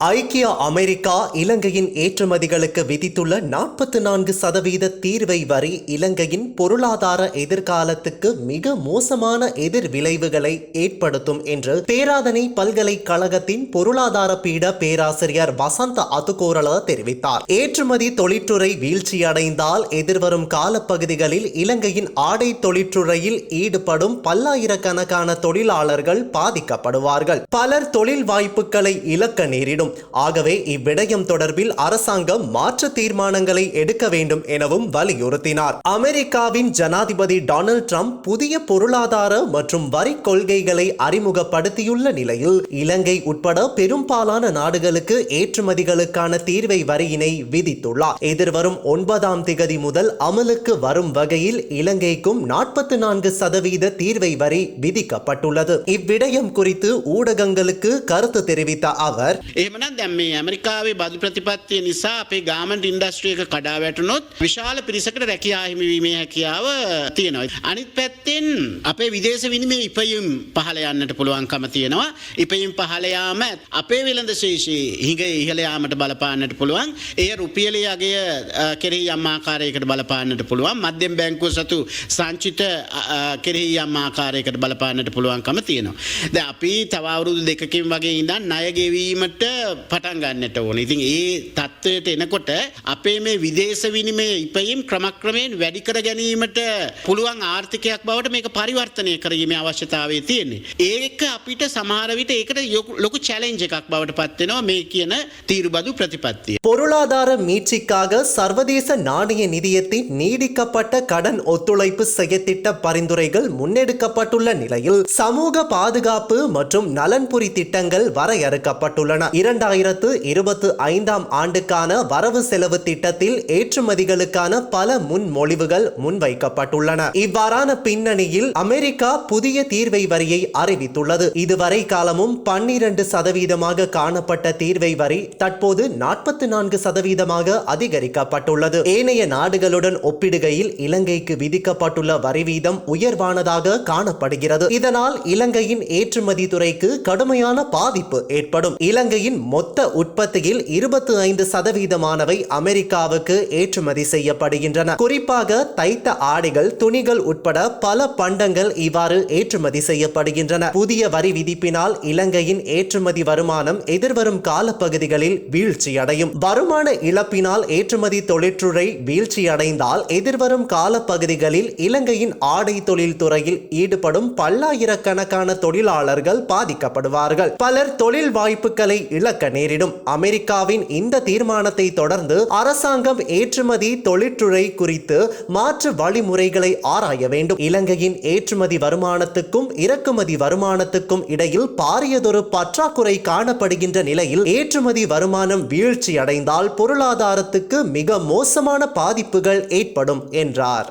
ஐக்கிய அமெரிக்கா இலங்கையின் ஏற்றுமதிகளுக்கு விதித்துள்ள நாற்பத்தி நான்கு சதவீத தீர்வை வரி இலங்கையின் பொருளாதார எதிர்காலத்துக்கு மிக மோசமான எதிர் விளைவுகளை ஏற்படுத்தும் என்று பேராதனை பல்கலைக்கழகத்தின் பொருளாதார பீட பேராசிரியர் வசந்த அதுகோரல தெரிவித்தார். ஏற்றுமதி தொழிற்றுறை வீழ்ச்சியடைந்தால் எதிர்வரும் காலப்பகுதிகளில் இலங்கையின் ஆடை தொழிற்றுறையில் ஈடுபடும் பல்லாயிரக்கணக்கான தொழிலாளர்கள் பாதிக்கப்படுவார்கள். பலர் தொழில் வாய்ப்புகளை இழக்க நேரிடும். ஆகவே இவ்விடயம் தொடர்பில் அரசாங்கம் மாற்று தீர்மானங்களை எடுக்க வேண்டும் எனவும் வலியுறுத்தினார். அமெரிக்காவின் ஜனாதிபதி டொனால்ட் ட்ரம்ப் புதிய பொருளாதார மற்றும் வரி கொள்கைகளை அறிமுகப்படுத்தியுள்ள நிலையில் இலங்கை உட்பட பெரும்பாலான நாடுகளுக்கு ஏற்றுமதிகளுக்கான தீர்வை வரியினை விதித்துள்ளார். எதிர்வரும் ஒன்பதாம் திகதி முதல் அமலுக்கு வரும் வகையில் இலங்கைக்கும் நாற்பத்தி நான்கு சதவீத தீர்வை வரி விதிக்கப்பட்டுள்ளது. இவ்விடயம் குறித்து ஊடகங்களுக்கு கருத்து தெரிவித்த அவர் එහෙමනම් දැන් මේ ඇමරිකාවේ බදු ප්‍රතිපත්තිය නිසා අපේ ගාමන්ට් ඉන්ඩස්ට්‍රිය එක කඩා වැටුනොත් විශාල පිරිසකට රැකියා හිමිවීමේ හැකියාව තියෙනවා. අනිත් පැත්තෙන් අපේ විදේශ විනිමය ඉපයුම් පහළ යන්නට පුළුවන්කම තියෙනවා. ඉපයුම් පහළ යාම අපේ වෙළඳ ශේෂයේ හිඟ ඉහළ යාමට බලපාන්නට පුළුවන්. එය රුපියලේ අගය අ, කෙරෙහි යම් ආකාරයකට බලපාන්නට පුළුවන්. මධ්‍යම බැංකුව සතු සංචිත අ, අ, කෙරෙහි යම් ආකාරයකට බලපාන්නට පුළුවන්කම තියෙනවා. දැන් අපි තව අවුරුදු දෙකකින් වගේ ඉඳන් ණය ගෙවීමට පටන් ගන්නට ඕන. ඉතින් ඒ තත්ත්වයට එනකොට අපේ මේ විදේශ විනිමය ඉපයීම් ක්‍රමක්‍රමයෙන් වැඩි කර ගැනීමට පුළුවන් ආර්ථිකයක් බවට මේක පරිවර්තනය කිරීමේ අවශ්‍යතාවය තියෙන්නේ. ඒක අපිට සමහර විට ඒකට යොකු- ලොකු චැලෙන්ජ් එකක් බවට පත් වෙනවා මේ කියන තීරුබදු ප්‍රතිපත්තිය. பொருளாதார மீட்சிக்காக சர்வதேச நாணய நிதியத்தின் நீடிக்கப்பட்ட கடன் ஒத்துழைப்பு செயற்திட்ட பரிந்துரைகள் முன்னெடுக்கப்பட்டுள்ள நிலையில் சமூக பாதுகாப்பு மற்றும் நலன்புரி திட்டங்கள் வரையறுக்கப்பட்டுள்ளன இரண்டாயிரத்து இருபத்து ஐந்தாம் ஆண்டுக்கான வரவு செலவு திட்டத்தில் ஏற்றுமதிகளுக்கான பல முன்மொழிவுகள் முன்வைக்கப்பட்டுள்ளன. இவ்வாறான பின்னணியில் அமெரிக்கா புதிய தீர்வை வரியை அறிவித்துள்ளது. இதுவரை காலமும் பன்னிரண்டு சதவீதமாக காணப்பட்ட தீர்வை வரி தற்போது நாற்பத்தி நான்கு சதவீதமாக அதிகரிக்கப்பட்டுள்ளது. ஏனைய நாடுகளுடன் ஒப்பிடுகையில் இலங்கைக்கு விதிக்கப்பட்டுள்ள வரி வீதம் உயர்வானதாக காணப்படுகிறது. இதனால் இலங்கையின் ஏற்றுமதி துறைக்கு கடுமையான பாதிப்பு ஏற்படும். இலங்கையின் மொத்த உற்பத்தியில் இருபத்தி ஐந்து சதவீதமானவை அமெரிக்காவுக்கு ஏற்றுமதி செய்யப்படுகின்றன. குறிப்பாக தைத்த ஆடைகள் துணிகள் உட்பட பல பண்டங்கள் இவ்வாறு ஏற்றுமதி செய்யப்படுகின்றன. புதிய வரி விதிப்பினால் இலங்கையின் ஏற்றுமதி வருமானம் எதிர்வரும் காலப்பகுதிகளில் வீழ்ச்சியடையும். வருமான இழப்பினால் ஏற்றுமதி தொழிற்றுறை வீழ்ச்சியடைந்தால் எதிர்வரும் காலப்பகுதிகளில் இலங்கையின் ஆடை தொழில் துறையில் ஈடுபடும் பல்லாயிரக்கணக்கான தொழிலாளர்கள் பாதிக்கப்படுவார்கள். பலர் தொழில் வாய்ப்புகளை இழக்க நேரிடும். அமெரிக்காவின் இந்த தீர்மானத்தை தொடர்ந்து அரசாங்கம் ஏற்றுமதி தொழிற்றுறை குறித்து மாற்று வழிமுறைகளை ஆராய வேண்டும். இலங்கையின் ஏற்றுமதி வருமானத்துக்கும் இறக்குமதி வருமானத்துக்கும் இடையில் பாரியதொரு பற்றாக்குறை காணப்படுகின்ற நிலையில் ஏற்றுமதி வருமானம் வீழ்ச்சி அடைந்தால் பொருளாதாரத்துக்கு மிக மோசமான பாதிப்புகள் ஏற்படும் என்றார்.